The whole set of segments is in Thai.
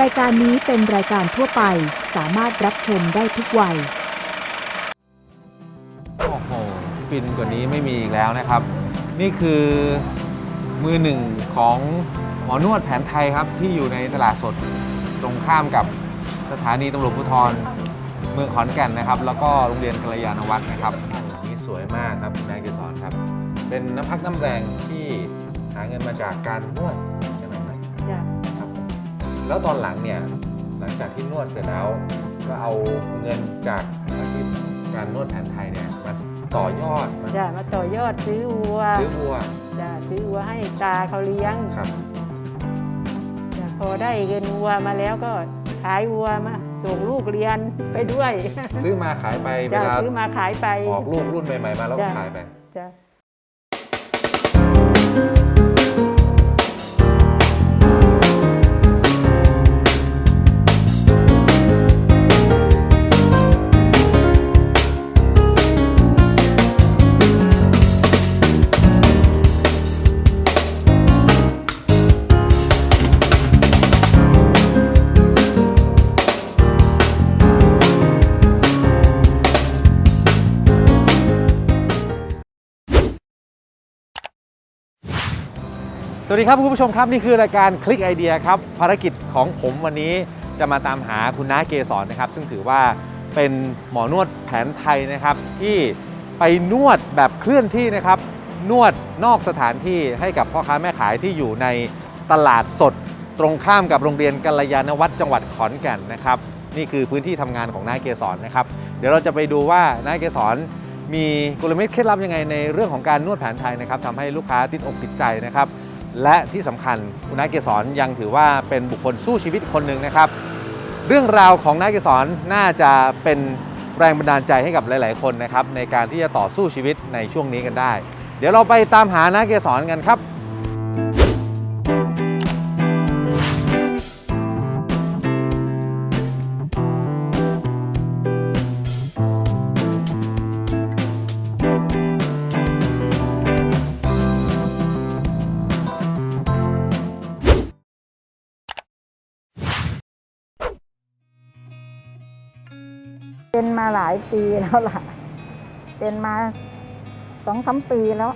รายการนี้เป็นรายการทั่วไป สามารถรับชมได้ทุกวัย โอ้โหฟินกว่านี้ไม่มีอีกแล้วนะครับ นี่คือมือหนึ่งของหมอนวดแผนไทยครับที่อยู่ในตลาดสดตรงข้ามกับสถานีตำรวจภูธรเมืองขอนแก่นนะครับ แล้วก็โรงเรียนกัลยาณวัฒน์นะครับนนี้สวยมากครับคุณนายเกษรครับ เป็นน้ำพักน้ำแรงที่หาเงินมาจากการนวด แล้วตอนหลังเนี่ยหลังจากที่นวดเสร็จแล้วก็เอาเงินจากอาชีพการนวดแผนไทยเนี่ยมาต่อยอดมาจ้ะมาต่อยอดซื้อวัวซื้อวัวจ้ะซื้อวัวให้ตาเขาเลี้ยงครับจ้ะพอได้เงินวัวมาแล้วก็ขายวัวมาส่งลูกเรียนไปด้วยซื้อมาขายไปเวจ้ะลาซื้อมาขายไปออกลูกรุ่นใหม่ๆมาแล้วก็จ้ะขายไปจ้ะ สวัสดีครับคุณผู้ชมครับนี่คือรายการคลิกไอเดียครับภารกิจของผมวันนี้จะมาตามหาคุณน้าเกสรนะครับ ซึ่งถือว่าเป็นหมอนวดแผนไทยนะครับ ที่ไปนวดแบบเคลื่อนที่นะครับ นวดนอกสถานที่ให้กับพ่อค้าแม่ขายที่อยู่ในตลาดสด ตรงข้ามกับโรงเรียนกัลยาณวัฒน์จังหวัดขอนแก่นนะครับ นี่คือพื้นที่ทำงานของน้าเกสรนะครับ เดี๋ยวเราจะไปดูว่าน้าเกสรมีกลเม็ดเคล็ดลับยังไงในเรื่องของการนวดแผนไทยนะครับทำให้ลูกค้าติดอกติดใจนะครับ และที่สำคัญคุณนายเกษรยังถือว่าเป็นบุคคลสู้ชีวิตคนหนึ่งนะครับ เรื่องราวของนายเกษรน่าจะเป็นแรงบันดาลใจให้กับหลาย ๆ คนนะครับในการที่จะต่อสู้ชีวิตในช่วงนี้กันได้ เดี๋ยวเราไปตามหานายเกษรกันครับ หลายปีแล้วล่ะ เป็นมาสองสามปีแล้ว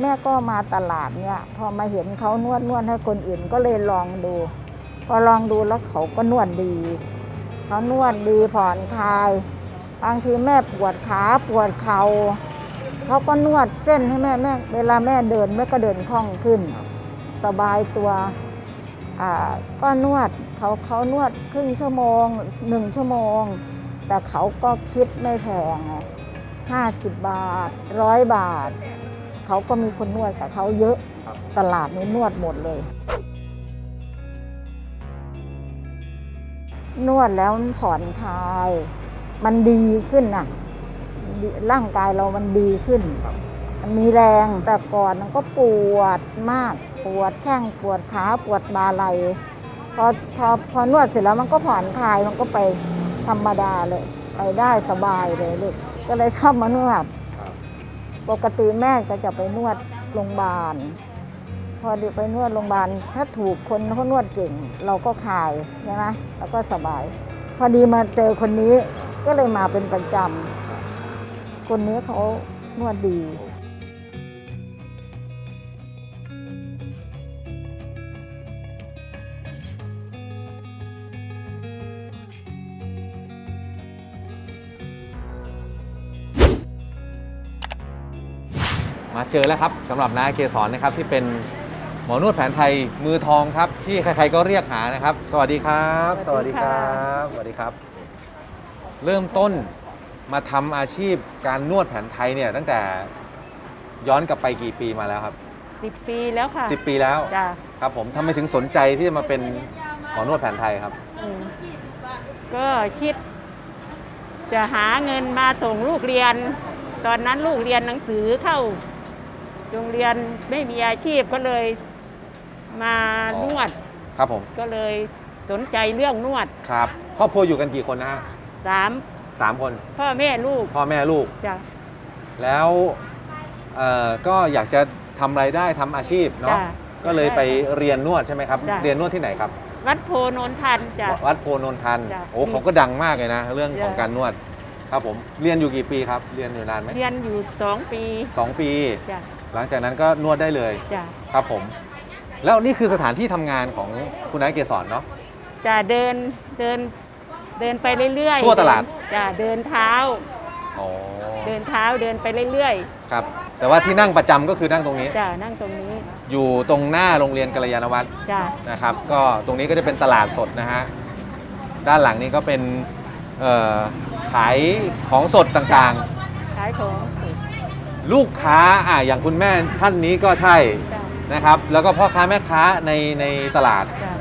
แม่ก็มาตลาดเนี่ย พอมาเห็นเขานวดนวดให้คนอื่นก็เลยลองดู พอลองดูแล้วเขาก็นวดดี เขานวดดีผ่อนคลาย บางทีแม่ปวดขาปวดเขา่าเขาก็นวดเส้นให้แม่แม่เวลาแม่เดินแม่ก็เดินคล่องขึ้น สบายตัวอ่าก็นวด เขาเขานวดครึ่งชั่วโมงหนึ่งชั่วโมง แต่เขาก็คิดไม่แพงห้าสิบบาทร้อยบาท เขาก็มีคนนวดกับเขาเยอะครับตลาดนี้นวดหมดเลย นวดแล้วมันผ่อนคลาย มันดีขึ้นน่ะดีร่างกายเรามันดีขึ้น มันมีแรงแต่ก่อนมันก็ปวดมาก ปวดแข้งปวดขาปวดบาไหล พอพอพอนวดเสร็จแล้วมันก็ผ่อนคลายมันก็ไปธรรมดาเลย ไปได้สบายเลยลูกก็เลยชอบมานวด ปกติแม่ก็จะไปนวดโรงพยาบาล พอดีไปนวดโรงพยาบาล ถ้าถูกคนเขานวดเก่ง เราก็คลายใช่ไหมแล้วก็สบาย พอดีมาเจอคนนี้ก็เลยมาเป็นประจำคนนี้เขานวดดี เจอแล้วครับสำหรับน้าเกสรนะครับที่เป็นหมอนวดแผนไทยมือทองครับ ที่ใครๆก็เรียกหานะครับ สวัสดีครับ สวัสดีค่ะสวัสดีครับ เริ่มต้นมาทำอาชีพการนวดแผนไทยเนี่ยตั้งแต่ย้อนกลับไปกี่ปีมาแล้วครับสิบปีแล้วค่ะ10ปีแล้วจ้ะครับ ผมทำไมถึงสนใจที่จะมาเป็นหมอนวดแผนไทยครับ อืมก็คิด จะหาเงินมาส่งลูกเรียน ตอนนั้นลูกเรียนหนังสือเข้า โรงเรียนไม่มีอาชีพก็เลยมานวด ครับผมก็เลยสนใจเรื่องนวดครับครอบครัวอยู่กันกี่คนนะฮะสามสามคนพ่อแม่ลูกพ่อแม่ลูกจ้ะแล้วเอ่อก็อยากจะทำไรายได้ทำอาชีพเนาะจ้ะ ก็เลยไปเรียนนวดใช่ไหมครับ จ้ะ เรียนนวดที่ไหนครับ วัดโพโนนทันจ้ะ วัดโพนนทันจ้ะโอ้เขาก็ดังมากเลยนะ เรื่องของจ้ะ การนวด ครับผมเรียนอยู่กี่ปีครับ เรียนอยู่นานไหมเรียนอยู่สองปีสองปี จ้ะ หลังจากนั้นก็นวดได้เลยจ้ะครับผม แล้วนี่คือสถานที่ทำงานของคุณนายเกศรเนาะ จะเดินเดินเดินไปเรื่อยๆทั่วตลาด จ้ะเดินเท้า อ๋อเดินเท้าเดินไปเรื่อยครับ แต่ว่าที่นั่งประจำก็คือนั่งตรงนี้ ๆจ้ะนั่งตรงนี้อยู่ตรงหน้าโรงเรียนกัลยาณวัฒน์จ้ะนะครับ ก็ตรงนี้ก็จะเป็นตลาดสดนะฮะ ด้านหลังนี้ก็เป็นเอ่อขายของสดต่างขายของสุดๆ ลูกค้าอะอย่างคุณแม่ท่านนี้ก็ใช่จ้ะนะครับ แล้วก็พ่อค้าแม่ค้าในในตลาด จ้ะ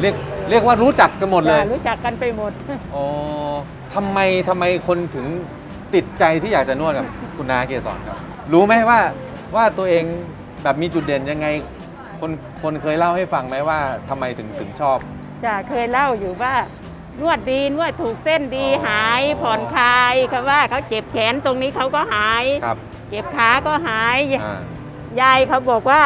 เรียกเรียกว่ารู้จักกันหมดเลยจ้ะรู้จักกันไปหมดอ๋อทำไมทำไมคนถึงติดใจที่อยากจะนวดกับคุณนาเกศรครับ รู้ไหมว่าว่าตัวเองแบบมีจุดเด่นยังไง คนคนเคยเล่าให้ฟังไหมว่าทำไมถึงถึงชอบ จ้ะเคยเล่าอยู่ว่า นวดดีนวดถูกเส้นดีอ๋อ หายผ่อนคลายเขาว่าเขาเจ็บแขนตรงนี้เขาก็หาย ครับเจ็บขาก็หาย อ่ายายเขาบอกว่า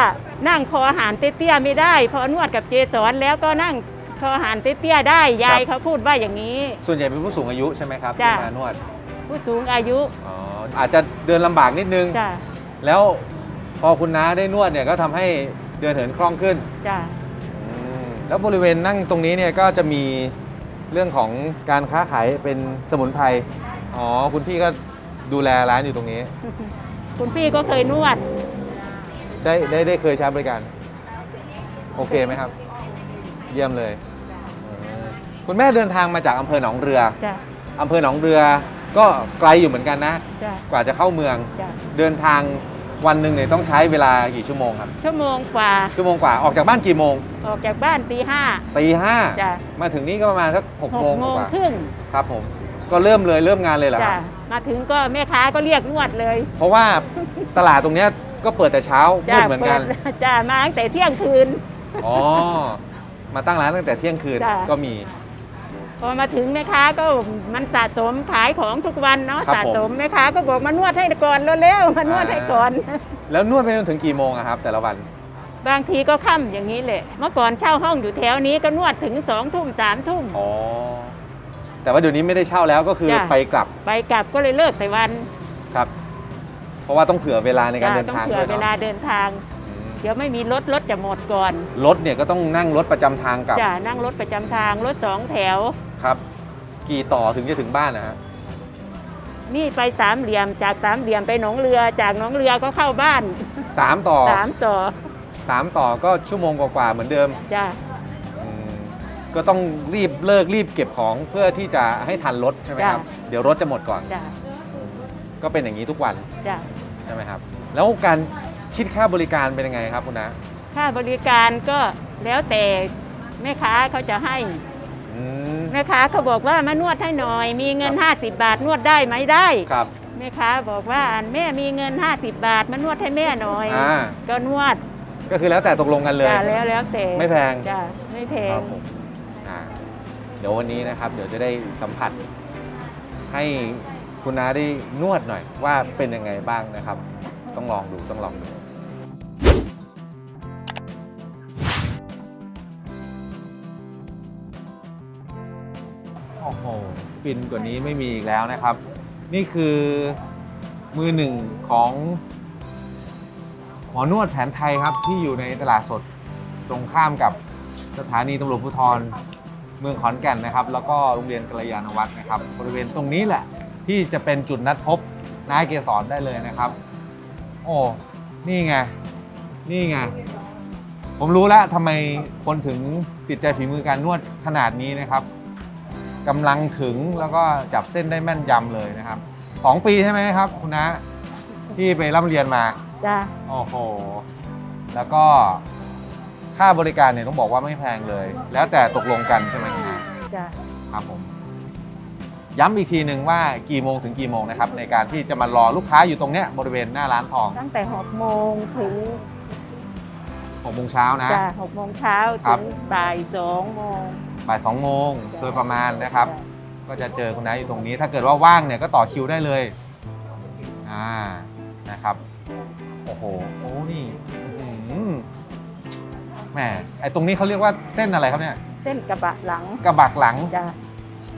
นั่งคออาหารเตี้ยๆไม่ได้พอนวดกับเจสอนแล้วก็นั่งคออาหารเตี้ยๆได้ยายเขาพูดว่าอย่างนี้ ส่วนใหญ่เป็นผู้สูงอายุใช่ไหมครับจ้ะ ที่มานวดผู้สูงอายุอ๋ออาจจะเดินลำบากนิดนึง จ้ะแล้วพอคุณน้าได้นวดเนี่ยก็ทำให้เดินเหินคล่องขึ้นจ้ะ อืมแล้วบริเวณนั่งตรงนี้เนี่ยก็จะมี เรื่องของการค้าขายเป็นสมุนไพร อ๋อ คุณพี่ก็ดูแลร้านอยู่ตรงนี้ คุณพี่ก็เคยนวด ได้ได้ได้เคยใช้บริการ โอเคไหมครับ เยี่ยมเลยเออคุณแม่เดินทางมาจากอำเภอหนองเรือ จ้ะ อำเภอหนองเรือก็ไกลอยู่เหมือนกันนะ จ้ะ กว่าจะเข้าเมือง จ้ะ เดินทาง วันหนึ่งเนี่ยต้องใช้เวลากี่ชั่วโมงครับ ชั่วโมงกว่า ชั่วโมงกว่าออกจากบ้านกี่โมง ออกจากบ้านตีห้าตีห้าจ้ะมาถึงนี่ก็ประมาณสักหกหโมกงโมงกว่าครึ่งครับผมก็เริ่มเลยเริ่มงานเลยเหรอคจ้ะรับมาถึงก็แม่ค้าก็เรียกนวดเลยเพราะว่าตลาดตรงเนี้ยก็เปิดแต่เช้ามืจ้ะดเหมือนกัน ปิดจ้ะมาตั้งแต่เที่ยงคืน อ๋อ มาตั้งร้านตั้งแต่เที่ยงคืนจ้ะ ก็มี พอมาถึงแม่ค้าก็มันสะสมขายของทุกวันเนาะครับสะผมสมแม่ค้าก็บอกมานวดให้ก่อนเร็วๆมานวดให้ก่อน แล้วนวดไปจนถึงกี่โมงอะครับ แต่ละวัน บางทีก็ค่ำอย่างนี้แหละเมื่อก่อนเช่าห้องอยู่แถวนี้ก็นวดถึงสองทุ่มสามทุ่ม อ๋อ แต่ว่าเดี๋ยวนี้ไม่ได้เช่าแล้วก็คือจ้ะ ไปกลับไปกลับก็เลยเลิกแต่วันครับ เพราะว่าต้องเผื่อเวลาในการเดินต้องทางเผื่ด้อวยเวเนาะลาเดินทางอืมเดี๋ยวไม่มีรถรถจะหมดก่อน รถเนี่ยก็ต้องนั่งรถประจำทางกลับ จะนั่งรถประจำทางรถสองแถว ครับ กี่ต่อถึงจะถึงบ้านนะฮะ นี่ไปสามเหลี่ยมจากสามเหลี่ยมไปหนองเรือจากหนองเรือก็เข้าบ้านสามต่อสามต่อสามต่อก็ชั่วโมงกว่าๆเหมือนเดิมจ้ะอืมก็ต้องรีบเลิกรีบเก็บของเพื่อที่จะให้ทันรถใช่ไหมครับ เดี๋ยวรถจะหมดก่อน จ้ะก็เป็นอย่างนี้ทุกวันจ้ะใช่ไหมครับ แล้วการ คิดค่าบริการเป็นยังไงครับคุณนะค่าบริการก็แล้วแต่แม่ค้าเขาจะให้ อืม แม่ค้าเขาบอกว่ามานวดให้หน่อย มีเงิน 50 บาทนวดได้ไหมได้ ครับแม่ค้าบอกว่าอันแม่มีเงิน 50 บาทมานวดให้แม่หน่อย อ่าก็นวดก็คือแล้วแต่ตกลงกันเลย จ้ะแล้วแล้วแต่ไม่แพง จ้ะไม่แพคง รับผมอ่าเดี๋ยววันนี้นะครับ เดี๋ยวจะได้สัมผัส ให้คุณน้าได้นวดหน่อยว่าเป็นยังไงบ้างนะครับ ต้องลองดูต้องลองดู ฟินกว่านี้ไม่มีอีกแล้วนะครับ นี่คือมือหนึ่งของหมอนวดแผนไทยครับที่อยู่ในตลาดสดตรงข้ามกับสถานีตำรวจภูธรเมืองขอนแก่นนะครับ แล้วก็โรงเรียนกัลยาณวัฒน์นะครับ บริเวณตรงนี้แหละ ที่จะเป็นจุดนัดพบนายเกสรได้เลยนะครับ โอ้นี่ไง นี่ไง ผมรู้แล้วทำไมคนถึงติดใจฝีมือการนวดขนาดนี้นะครับ กำลังถึงแล้วก็จับเส้นได้แม่นยำเลยนะครับสองปีใช่ไหมครับคุณนะที่ไปร่ำเรียนมาจ้ะโอ้โหแล้วก็ค่าบริการเนี่ยต้องบอกว่าไม่แพงเลย แล้วแต่ตกลงกันใช่ไหมคุณนะจ้ะครับผมย้ำอีกทีหนึ่งว่ากี่โมงถึงกี่โมงนะครับในการที่จะมารอลูกค้าอยู่ตรงเนี้ยบริเวณหน้าร้านทองตั้งแต่หกโมงถึง6โมงเช้านะ จ้ะหกโมงเช้าครัถึบ งบ่ายสองโมง บ่าย2โมงจ้ะโดยประมาณนะครับจ้ะก็จะเจอคุณน้าอยู่ตรงนี้ ถ้าเกิดว่าว่างเนี่ยก็ต่อคิวได้เลยอ่านะครับโอ้โหโอ้นี่อื้อหือแหมไอ้ตรงนี้เขาเรียกว่าเส้นอะไรครับเนี่ย เส้นกระบะหลังกระบักหลังจะ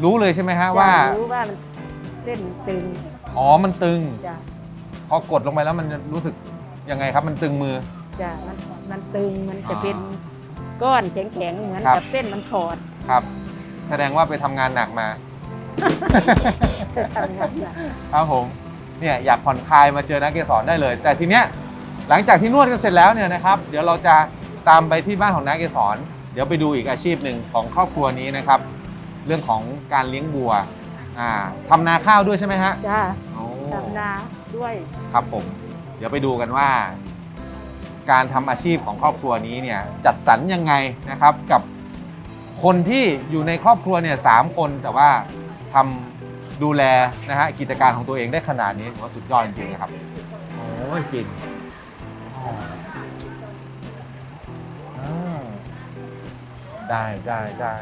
รู้เลยใช่ไหมฮะว่า จะรู้ว่ามันเส้นตึงอ๋อมันตึง จะพอกดลงไปแล้วมันจะรู้สึกยังไงครับ มันตึงมือ จะมันมันตึงมันจะอ่าเป็นก้อนแข็งๆเหมือนครับ กับเส้นมันถอด ครับ แสดงว่าไปทำงานหนักมาทำงานหนักครับผมเนี่ยอยากผ่อนคลายมาเจอนักเกสรได้เลย แต่ทีเนี้ยหลังจากที่นวดกันเสร็จแล้วเนี่ยนะครับเดี๋ยวเราจะตามไปที่บ้านของนักเกสรเดี๋ยวไปดูอีกอาชีพหนึ่งของครอบครัวนี้นะครับ เรื่องของการเลี้ยงวัวอ่าทำนาข้าวด้วยใช่ไหมฮะจ้าโอ้ ทำนาด้วยครับผม เดี๋ยวไปดูกันว่า การทำอาชีพของครอบครัวนี้เนี่ยจัดสรรยังไงนะครับ กับ คนที่อยู่ในครอบครัวเนี่ยสามคนแต่ว่าทำดูแลนะฮะกิจการของตัวเองได้ขนาดนี้ถือว่าสุดยอดจริงๆนะครับ โอ้ยกลินได้ได้ได้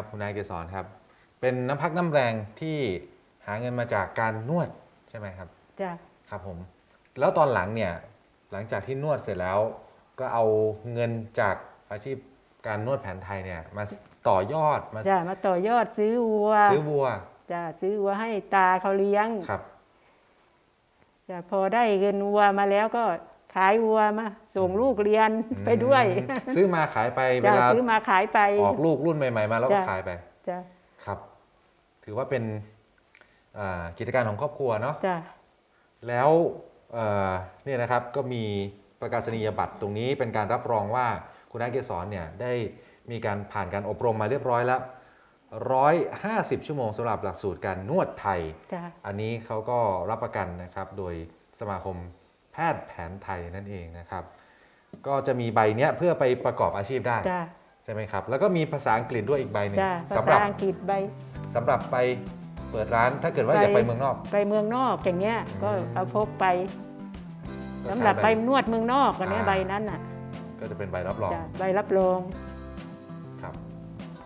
ครับคุณนายเกษรครับ เป็นน้ำพักน้ำแรงที่หาเงินมาจากการนวดใช่ไหมครับ จ้าครับผม แล้วตอนหลังเนี่ยหลังจากที่นวดเสร็จแล้ว ก็เอาเงินจากอาชีพการนวดแผนไทยเนี่ยมาต่อยอดมาจ้ามาต่อยอดซื้อวัวซื้อวัวจ้าซื้อวัวให้ตาเขาเลี้ยงครับ จ้าพอได้เงินวัวมาแล้วก็ ขายวัวมาส่งลูกเรียนอืมไปด้วยซื้อมาขายไปเวจ้าลาซื้อมาขายไปออกลูกรุ่นใหม่ ๆ มาแล้วก็จ้ะขายไปจ้าครับ ถือว่าเป็นอ่ากิจการของครอบครัวเนาะจ้าแล้วเอ่อเนี่ยนะครับก็มีประกาศนียบัตรตรงนี้เป็นการรับรองว่าคุณนายเกษรเนี่ยได้มีการผ่านการอบรมมาเรียบร้อยแล้ว150ชั่วโมงสำหรับหลักสูตรการนวดไทยจ้าอันนี้เขาก็รับประกันนะครับ โดยสมาคม แพทย์แผนไทยนั่นเองนะครับ ก็จะมีใบเนี้ยเพื่อไปประกอบอาชีพได้จ้าใช่ไหมครับ แล้วก็มีภาษาอังกฤษด้วยอีกใบหนึ่งจ้าภาสำหรัษาบอังกฤษไปสำหรับไปเปิดร้านถ้าเกิดว่าไปอยากไป เมืองนอก ไปเมืองนอกอย่างเงี้ยก็อืมเอาพกไปก็สำหรับใช้ ไปในวดเมืองนอกกันเนี้ยอ่า ใบนั้นน่ะก็จะเป็นใบรับรอง จ้ะใบรับรอง ครับ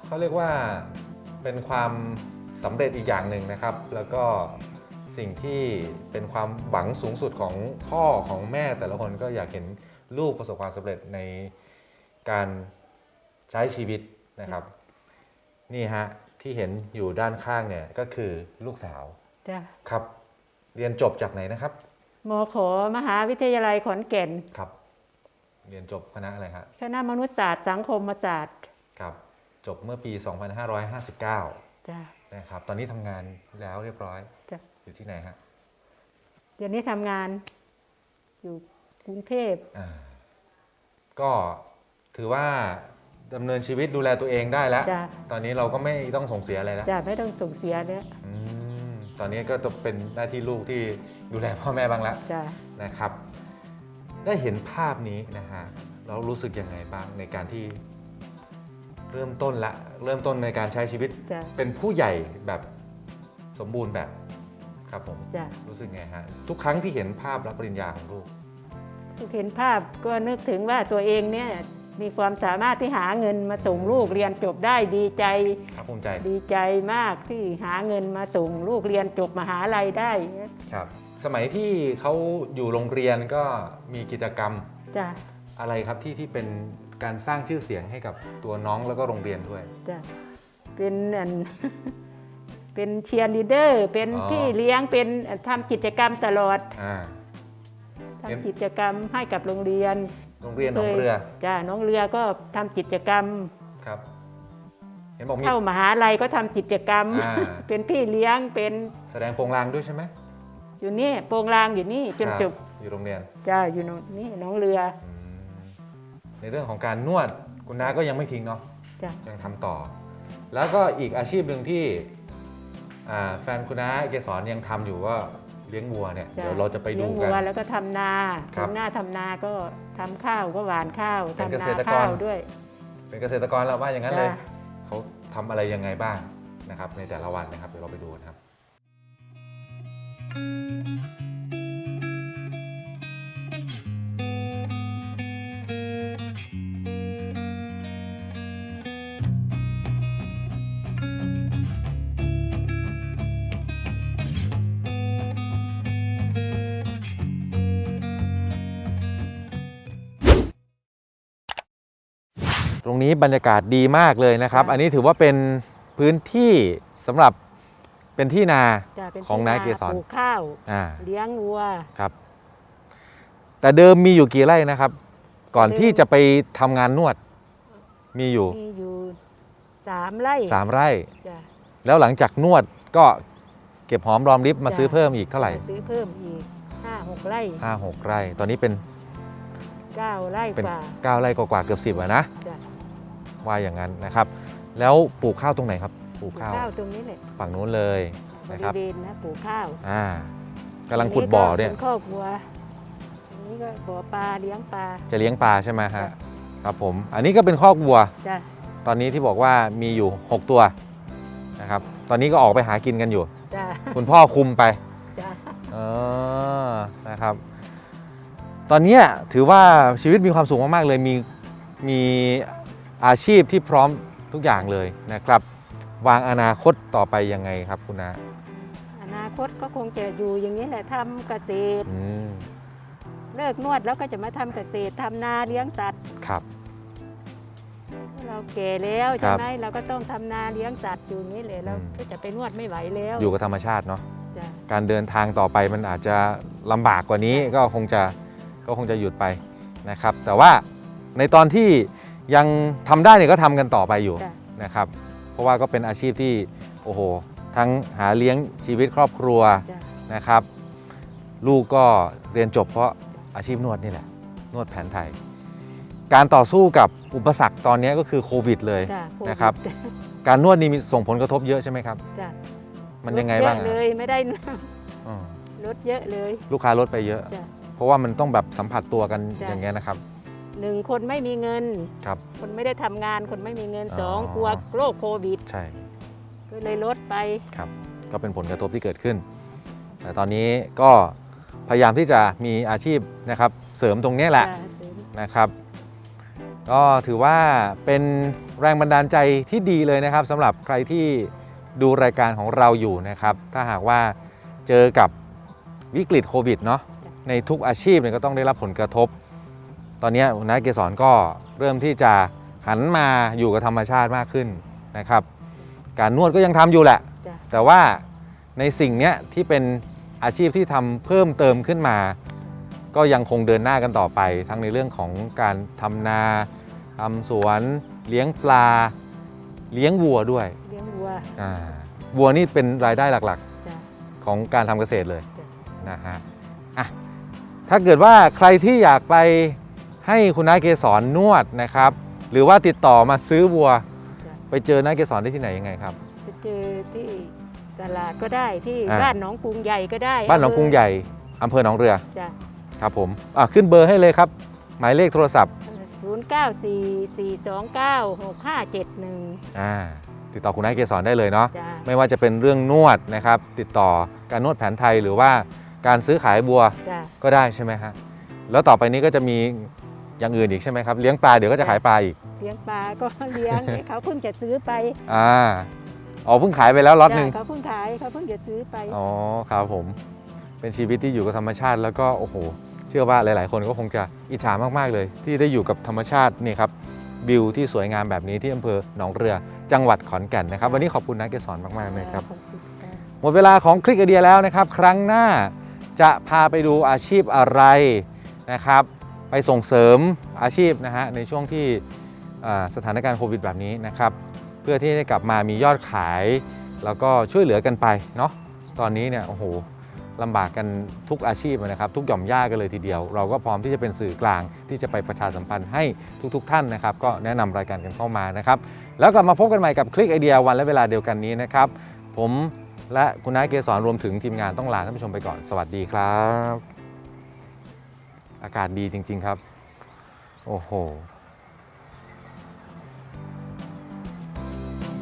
เขาเรียกว่าเป็นความสำเร็จอีกอย่างหนึ่งนะครับ แล้วก็ สิ่งที่เป็นความหวังสูงสุดของพ่อของแม่แต่ละคนก็อยากเห็นลูกประสบความสำเร็จในการใช้ชีวิตนะครับ นี่ฮะที่เห็นอยู่ด้านข้างเนี่ยก็คือลูกสาวจ้ะครับ เรียนจบจากไหนนะครับมขมหาวิทยาลัยขอนแก่น ครับ เรียนจบคณะอะไรครับคณะมนุษยศาสตร์สังคมศาสตร์ครับ จบเมื่อปี 2559 จ้ะ นะครับ ตอนนี้ทำงานแล้วเรียบร้อย จ้ะ อยู่ที่ไหนฮะเดี๋ยวนี้ทำงานอยู่กรุงเทพอ่าก็ถือว่าดำเนินชีวิตดูแลตัวเองได้แล้ว จ้ะตอนนี้เราก็ไม่ต้องส่งเสียอะไรแล้วจ้ะไม่ต้องส่งเสียเนี่ยอืมตอนนี้ก็จะเป็นหน้าที่ลูกที่ดูแลพ่อแม่บ้างแล้ว จ้ะนะครับ ได้เห็นภาพนี้นะฮะเรารู้สึกยังไงบ้างในการที่เริ่มต้นละ เริ่มต้นในการใช้ชีวิต จ้ะเป็นผู้ใหญ่แบบสมบูรณ์แบบ ครับผมจ้ะรู้สึกไงฮะทุกครั้งที่เห็นภาพรับปริญญาของลูกทุกเห็นภาพก็นึกถึงว่าตัวเองเนี่ยมีความสามารถที่หาเงินมาส่งลูกเรียนจบได้ดีใจ ครับภูมิใจดีใจมากที่หาเงินมาส่งลูกเรียนจบมหาลัยได้ครับ สมัยที่เขาอยู่โรงเรียนก็มีกิจกรรมจ้ะอะไรครับที่ที่เป็นการสร้างชื่อเสียงให้กับตัวน้องแล้วก็โรงเรียนด้วย จ้ะเป็นอัน เป็นเชียร์ลีดเดอร์เป็นอ๋อ พี่เลี้ยงเป็นทำกิจกรรมตลอดอ่าทำเห็นกิจกรรมให้กับโรงเรียนโรงเรียนหนองเรือจ้ะน้องเรือก็ทำกิจกรรม ครับ เห็นบอกมี เข้ามหาลัยก็ทำกิจกรรม อ่า เป็นพี่เลี้ยงเป็นแสดงโปรงลางด้วยใช่ไหมอยู่นี่โปรงลางอยู่นี่จนครับจบอยู่โรงเรียนจ้ะอยู่โน่นนี่น้องเรืออืมในเรื่องของการนวดคุณน้าก็ยังไม่ทิ้งเนาะ จ้ะยังทำต่อ แล้วก็อีกอาชีพหนึ่งที่ อ่าแฟนคุณน้าเกสรยังทำอยู่ก็เลี้ยงวัวเนี่ยจ้ะเดี๋ยวเราจะไปดูเลี้ยงกันวัวแล้วก็ทำนาครับ ทำหน้าทำนาก็ทำข้าวก็หวานข้าวเป็นทำเกนาษตรกรข้าวด้วยเป็นเกษตรกรแล้วว่าอย่างนั้นเลย จ้ะ เขาทำอะไรยังไงบ้างนะครับ ในแต่ละวันนะครับ เดี๋ยวเราไปดูนะครับตร นี้บรรยากาศดีมากเลยนะครับจ้ะอันนี้ถือว่าเป็นพื้นที่สำหรับเป็นที่นาจ้ะเป็นของที่น้าเกสรปลูกข้าวอ่าเลี้ยงวัว ครับ แต่เดิมมีอยู่กี่ไร่นะครับ ก่อนเดิม ที่จะไปทำงานนวด มีอยู่มีอยู่สามไร่3ไร่ จ้ะแล้วหลังจากนวดก็เก็บหอมรอมริบมาจ้ะซื้อเพิ่มอีกเท่าไหร่ซื้อเพิ่มอีกห้าหกไร่ห้าหกไร่ ตอนนี้เป็นเก้าไร่เป็นกว่าเก้าไร่กว่าๆเกือบสิบอะนะ จ้ะ ว่าอย่างนั้นนะครับ แล้วปลูกข้าวตรงไหนครับปลูปลูกกข้าวข้าวตรงนี้แหละฝั่งนู้นเลยบนะคริรับเวณนะปลูกข้าวอ่ากำลังขุดบ่อเนี่ยป็นคอกวัวอันนี้ก็บ่อปลาเลี้ยงปลาจะเลี้ยงปลาใช่ไหมฮะจ้ะครับผมอันนี้ก็เป็นคอกวัวจ้ะตอนนี้ที่บอกว่ามีอยู่ 6 ตัวนะครับ ตอนนี้ก็ออกไปหากินกันอยู่จ้ะคุณพ่อคุมไปจ้ะเออนะครับ ตอนเนี้ยถือว่าชีวิตมีความสุขมาก ๆ เลยมีมี อาชีพที่พร้อมทุกอย่างเลยนะครับ วางอนาคตต่อไปยังไงครับคุณนาอนาคตก็คงจะอยู่อย่างนี้แหละทำเกษตร อืมเลิกนวดแล้วก็จะมาทำเกษตรทำนาเลี้ยงสัตว์ ครับ เราแก่แล้วครัใช่บไหมเราก็ต้องทำนาเลี้ยงสัตว์อยู่อย่างนี้เลยเราอืม ก็จะไปนวดไม่ไหวแล้วอยู่กับธรรมชาติเนาะ จ้ะการเดินทางต่อไปมันอาจจะลำบากกว่านี้ก็คงจะก็คงจะหยุดไปนะครับ แต่ว่าในตอนที่ ยังทำได้เนี่ยก็ทำกันต่อไปอยู่จ้ะนะครับ เพราะว่าก็เป็นอาชีพที่โอ้โหทั้งหาเลี้ยงชีวิตครอบครัวจ้ะนะครับ ลูกก็เรียนจบเพราะอาชีพนวดนี่แหละ นวดแผนไทย การต่อสู้กับอุปสรรคตอนนี้ก็คือโควิดเลยจ้ะโวิดนะครับ การนวดนี่มีส่งผลกระทบเยอะใช่ไหมครับจ้ะมันยังไงบ้างลดอะเยอะเลยไม่ได้อืมลดเยอะเลย ลูกค้าลดไปเยอะจ้ะเพราะว่ามันต้องแบบสัมผัสตัวกันจ้ะอย่างเงี้ยนะครับ หนึ่งคนไม่มีเงิน ครับ คนไม่ได้ทำงานคนไม่มีเงินอ๋อสองกลัวโรคโควิด ใช่ก็เลยลดไป ครับ ก็เป็นผลกระทบที่เกิดขึ้น แต่ตอนนี้ก็พยายามที่จะมีอาชีพนะครับ เสริมตรงเนี้ยแหละจ้ะเสริมนะครับก็ถือว่าเป็นแรงบันดาลใจที่ดีเลยนะครับสำหรับใครที่ดูรายการของเราอยู่นะครับ ถ้าหากว่าเจอกับวิกฤตโควิดเนาะในทุกอาชีพเนี่ยก็ต้องได้รับผลกระทบ ตอนนี้หัวหน้าเกสรก็เริ่มที่จะหันมาอยู่กับธรรมชาติมากขึ้นนะครับ การนวดก็ยังทำอยู่แหละจ้ะแต่ว่าในสิ่งเนี้ยที่เป็นอาชีพที่ทำเพิ่มเติมขึ้นมา ก็ยังคงเดินหน้ากันต่อไป ทั้งในเรื่องของการทำนาทำสวนเลี้ยงปลา เลี้ยงวัวด้วยเลี้ยงวัวอ่าวัวนี่เป็นรายได้หลักจ้ะๆของการทำเกษตรเลยจ้ะนะฮะอะถ้าเกิดว่าใครที่อยากไป ให้คุณน้าเกสรนวดนะครับ หรือว่าติดต่อมาซื้อวัวจ้ะไปเจอน้าเกสรได้ที่ไหนยังไงครับ ไปเจอที่ตลาดก็ได้ที่อ่า บ้านหนองกรุงใหญ่ก็ได้บ้านหนองกรุงใหญ่อำเภอหนองเรือจ้ะครับผมอะขึ้นเบอร์ให้เลยครับ หมายเลขโทรศัพท์ศูนย์เก้าสี่สี่สองเก้าหกห้าเจ็ดหนึ่งอ่าติดต่อคุณนายเกสรได้เลยเนาะ จ้ะไม่ว่าจะเป็นเรื่องนวดนะครับ ติดต่อการนวดแผนไทยหรือว่าการซื้อขายบัวจ้ะก็ได้ใช่ไหมฮะแล้วต่อไปนี้ก็จะมี อย่างอื่นอีกใช่ไหมครับเลี้ยงปลาเดี๋ยวก็จะขายปลาอีกเลี้ยงปลาก็เลี้ยงเขาเพิ่งจะซื้อไปอ่าอ๋อเพิ่งขายไปแล้วล็อตหนึ่งจ้ะเขาเพิ่งขายเขาเพิ่งจะซื้อไปอ๋อครับผม เป็นชีวิตที่อยู่กับธรรมชาติแล้วก็โอ้โห เชื่อว่าหลาย ๆ คนก็คงจะอิจฉามาก ๆ เลย ที่ได้อยู่กับธรรมชาตินี่ครับวิวที่สวยงามแบบนี้ที่อำเภอหนองเรือจังหวัดขอนแก่นนะครับ วันนี้ขอบคุณนักเกสรมากๆเลยครับขอณค่ะหมดเวลาของคลิกไอเดียแล้วนะครับ ครั้งหน้าจะพาไปดูอาชีพอะไรนะครับ ไปส่งเสริมอาชีพนะฮะในช่วงที่สถานการณ์โควิดแบบนี้นะครับ เพื่อที่จะกลับมามียอดขาย แล้วก็ช่วยเหลือกันไปเนาะตอนนี้เนี่ยโอ้โหลำบากกันทุกอาชีพนะครับ ทุกหย่อมย่ากันเลยทีเดียว เราก็พร้อมที่จะเป็นสื่อกลาง ที่จะไปประชาสัมพันธ์ให้ทุกๆทท่านนะครับ ก็แนะนำรายการกันเข้ามานะครับ แล้วกลับมาพบกันใหม่กับคลิกไอเดียวันและเวลาเดียวกันนี้นะครับ ผมและคุณน้าเกสรรวมถึงทีมงานต้องลาท่านผู้ชมไปก่อนสวัสดีครับ อากาศดีจริง ๆครับ โอ้โห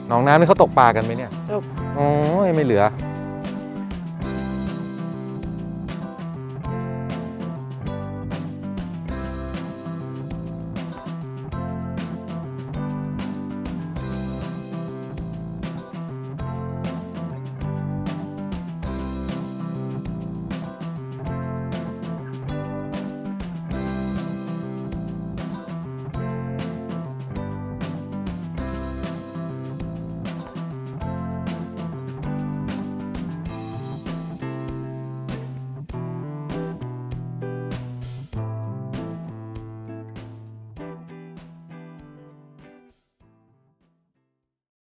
หน้องน้ำนี่เขาตกปลากันไหมเนี่ยตก โอ้ยไม่เหลือ